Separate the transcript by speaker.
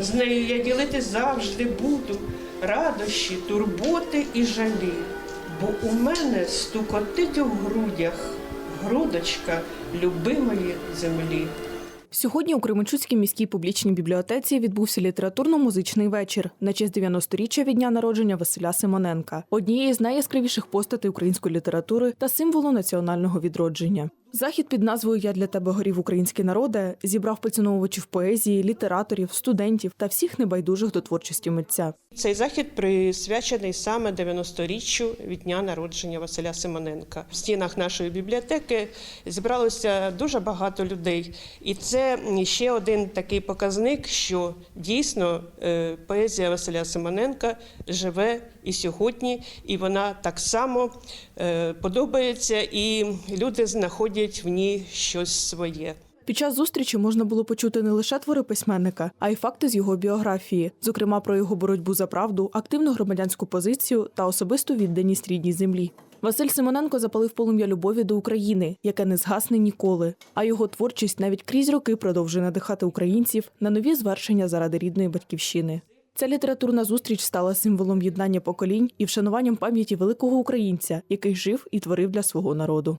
Speaker 1: З нею я ділити завжди буду радощі, турботи і жалі. Бо у мене стукотить у грудях грудочка любимої землі.
Speaker 2: Сьогодні у Кременчуцькій міській публічній бібліотеці відбувся літературно-музичний вечір на честь 90-річчя від дня народження Василя Симоненка, однієї з найяскравіших постатей української літератури та символу національного відродження. Захід під назвою Я для тебе горів український народе зібрав поціновувачів поезії, літераторів, студентів та всіх небайдужих до творчості митця.
Speaker 1: Цей захід присвячений саме 90-річчю від дня народження Василя Симоненка. В стінах нашої бібліотеки зібралося дуже багато людей, і це ще один такий показник, що дійсно е, поезія Василя Симоненка живе і сьогодні, і вона так само е, подобається, і люди знаходять в ній щось своє.
Speaker 2: Під час зустрічі можна було почути не лише твори письменника, а й факти з його біографії, зокрема про його боротьбу за правду, активну громадянську позицію та особисту відданість рідній землі. Василь Симоненко запалив полум'я любові до України, яке не згасне ніколи. А його творчість навіть крізь роки продовжує надихати українців на нові звершення заради рідної батьківщини. Ця літературна зустріч стала символом єднання поколінь і вшануванням пам'яті великого українця, який жив і творив для свого народу.